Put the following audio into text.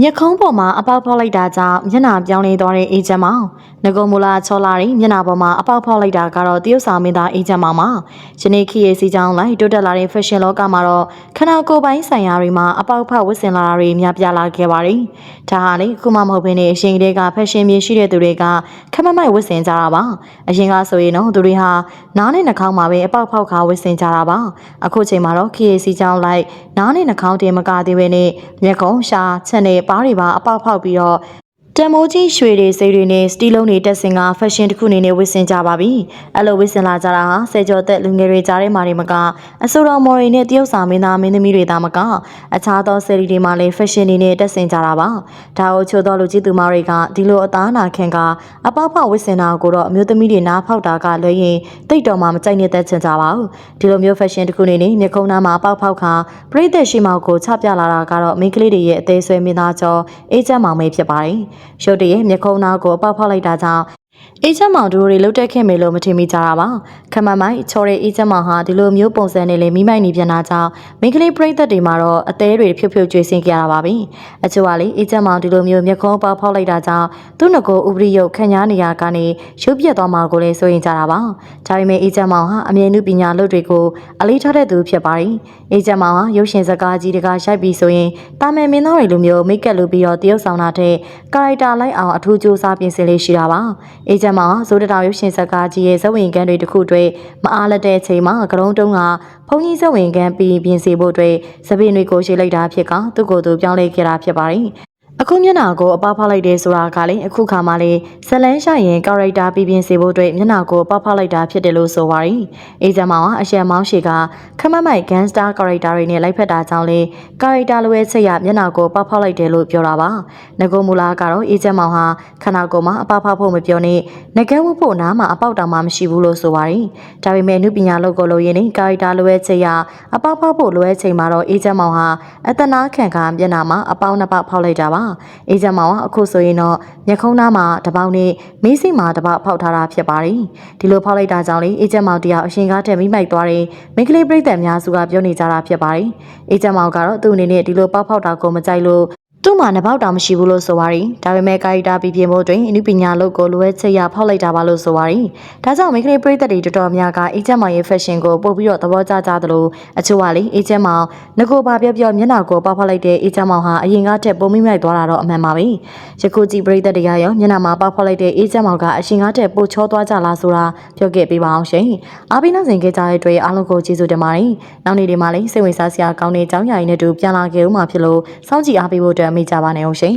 မျက်ခုံးပေါ်မှာအပေါက်ဖောက်လိုက်တာကြောင့်မျက်နှာပြောင်းလဲသွားတဲ့အေဂျင့်မောင်ငကုံမူလာချောလာရီမျက်နှာပေါ်မှာအပေါက်ဖောက်လိုက်တာကတော့တရုတ်ဆောင်မင်းသားအေဂျင့်မောင်ပါယနေ့ခေတ်ရဲ့စီကြောင်းလိုက်တိုးတက်လာတဲ့ fashion လောကမှာတော့ခန္ဓာကိုယ်ပိုင်းဆိုင်ရာတွေမှာအပေါက်ဖောက်ဝတ်ဆင်လာတာတွေများပြားလာခဲ့ပါတယ်ဒါဟာလေခုမှမဟုတ်ဘဲနဲ့အရှင်ကလေးက fashion မြေရှိတဲ့သူတွေကခက်မမိုက်ဝတ်ဆင်ကြတာပါအရင်ကဆိုရင်တော့သူတွေဟာနားနဲ့နှာခေါင်းမှာပဲအပေါက်ဖောက်ခါဝတ်ဆင်ကြတာပါအခုချိန်မှာတော့ခေတ်ရဲ့စီကြောင်းလိုက်နားနဲ့နှာခေါင်းတင်မကသေးဘဲနဲ့မျက်ခုံးရှာချက်နဲ့ပါးတွေပါအပေါက်ဖောက်ပြီးတော့ တန်မိုးကြီးရွှေတွေစိတ်တွေနဲ့စတီလုံးတွေတက်ဆင်က fashion တစ်ခုအနေနဲ့ဝတ်ဆင်ကြပါပြီ။အဲ့လိုဝတ်ဆင်လာကြတာဟာဆယ်ကျော်သက်လူငယ်တွေကြားထဲမှာတွေမကအဆိုတော်မော်တွေနဲ့တရုတ်စာမင်းသားမင်းသမီးတွေသားမကအခြားသောဆယ်လီတွေမှာလည်း fashion တွေနဲ့တက်ဆင်ကြတာပါ။ဒါကိုချို့သောလူကြီးသူမတွေကဒီလိုအသားနာခံကအပေါက်ဖောက်ဝတ်ဆင်တာကိုတော့အမျိုးသမီးတွေနားဖောက်တာကလွှဲရင်တိတ်တော်မှမကြိုက်နေတဲ့ချင်ကြပါဘူး။ဒီလိုမျိုး fashion တစ်ခုအနေနဲ့မျက်ခုံးသားမှာအပေါက်ဖောက်ခါပြိသက်ရှိမောက်ကိုချပြလာတာကတော့မိန်းကလေးတွေရဲ့အသေးဆွဲမင်းသားကျော်အေးချမ်းမောင်ပဲဖြစ်ပါတယ်။ရုတ်တရက်မျက်ခုံးသားကိုအပေါက်ဖောက်လိုက်တာကြောင့် အေးချမ်းမောင်တို့တွေလှုပ်တက်ခဲ့မယ်လို့မထင်မိကြတာပါခမမိုင်ချော်တဲ့အေးချမ်းမောင်ဟာဒီလိုမျိုးပုံစံနဲ့လေမိမိုက်နေပြန်တာကြောင့်မိန်းကလေးပြိသက်တွေမှာတော့အသေးတွေဖြုတ်ဖြုတ်ကျွေးစင်းကြရတာပါပြီအချို့ကလေအေးချမ်းမောင်ဒီလိုမျိုးမျက်ခုံးပေါက်ဖောက်လိုက်တာကြောင့်သူ့ငကိုဥပရိယုတ်ခန့်ညားနေရကနေရုပ်ပြက်သွားမှာကိုလည်းစိုးရင်ကြတာပါဒါပေမဲ့အေးချမ်းမောင်ဟာအမြဲတမ်းပညာလုပ်တွေကိုအလေးထားတဲ့သူဖြစ်ပါတယ်အေးချမ်းမောင်ဟာရုပ်ရှင်စကားကြီးတကားရိုက်ပြီးဆိုရင်တာမန်မင်းသားတွေလိုမျိုးမိတ်ကပ်လုပ်ပြီးတော့တရုပ်ဆောင်တာတဲ့ကာရိုက်တာလိုက်အောင်အထူးစူးစမ်းပြင်ဆင်လေးရှိတာပါအေးချမ်းမောင်ဟာဇိုးတတောင်ရုပ်ရှင်စကားကြီးရဲ့ဇဝင်ကန်းတွေတစ်ခုတွေ့မအားလက်တဲ့အချိန်မှာကရုံးတုံးကဘုံကြီးဇဝင်ကန်းပြီးပြင်ဆင်ဖို့အတွက်သပင်းတွေကိုရှိလိုက်တာဖြစ်ကသူ့ကိုယ်သူပြောင်းလဲခဲ့တာဖြစ်ပါတယ် အခုမျက်နှာကိုအပေါက်ဖောက်လိုက်တယ်ဆိုတာကလည်းအခုခါမှလည်းဇလန်းရှာရင်ကာရိုက်တာပြပြင်စေဖို့အတွက်မျက်နှာကိုအပေါက်ဖောက်လိုက်တာဖြစ်တယ်လို့ဆိုပါရီအေဂျင့်မောင်ကအရှက်မောင်းရှေကခမမိုက်ဂန်စတာကာရိုက်တာတွေနဲ့လိုက်ဖက်တာကြောင့်လေကာရိုက်တာလိုပဲချက်ရမျက်နှာကိုပေါက်ဖောက်လိုက်တယ်လို့ပြောတာပါငကိုမူလာကတော့အေဂျင့်မောင်ဟာခန္ဓာကိုယ်မှာအပေါက်ဖောက်ဖို့မပြောနဲ့ငကဲဝတ်ဖို့နားမှာအပေါက်တောင်မှမရှိဘူးလို့ဆိုပါရီဒါပေမဲ့နုပညာလောက်ကိုလို့ရင်းနေကာရိုက်တာလိုပဲချက်ရအပေါက်ဖောက်ဖို့လိုတဲ့ချိန်မှာတော့အေဂျင့်မောင်ဟာအတနာခံကမျက်နှာမှာအပေါက်နှစ်ပေါက်ဖောက်လိုက်တာပါအေဂျင့်မောင်ကအခုဆိုရင်တော့မျက်ခုံးသားမှာတစ်ပေါက်နဲ့မေးစိမှာတစ်ပေါက်ဖောက်ထားတာဖြစ်ပါတယ်ဒီလိုဖောက်လိုက်တာကြောင့်လေအေဂျင့်မောင်တယောက်အရှင်ကားတက်မိမိုက်သွားတယ်မိန်းကလေးပြိတ္တအများစုကပြောနေကြတာဖြစ်ပါတယ်အေဂျင့်မောင်ကတော့သူ့အနေနဲ့ဒီလိုပေါက်ဖောက်တာကိုမကြိုက်လို့ သူ့မှာနှပေါက်တောင်မရှိဘူးလို့ဆိုပါရီဒါပေမဲ့ကာရီတာပြပြမို့တွင်အနုပညာလုပ်ကိုလိုအပ်ချက်ရဖောက်လိုက်တာပါလို့ဆိုပါရီဒါကြောင့်မိန်းကလေးပရိသတ်တွေတော်တော်များကအေဂျင့်မောင်ရဲ့ fashion ကိုပို့ပြီးတော့သဘောကျကြသလိုအချို့ကလေအေဂျင့်မောင်ငကိုပါပြောပြောမျက်နှာကိုပေါက်ဖောက်လိုက်တဲ့အေဂျင့်မောင်ဟာအရင်ကထက်ပုံမိမိုက်သွားတာတော့အမှန်ပါပဲယခုကြည့်ပရိသတ်တွေကရောမျက်နှာမှာပေါက်ဖောက်လိုက်တဲ့အေဂျင့်မောင်ကအရှင်ကထက်ပိုချောသွားကြလားဆိုတာပြောခဲ့ပေးပါအောင်ရှင်အားပေးနိုင်ခဲ့ကြတဲ့အတွက်အားလုံးကိုကျေးဇူးတင်ပါတယ်နောက်နေ့ဒီမှာလည်းစိတ်ဝင်စားစရာကောင်းတဲ့အကြောင်းအရာတွေနဲ့တူပြန်လာခဲ့ဦးမှာဖြစ်လို့စောင့်ကြည့်အားပေးဖို့အတွက်အမိကြပါနဲ့အောင်ရှင်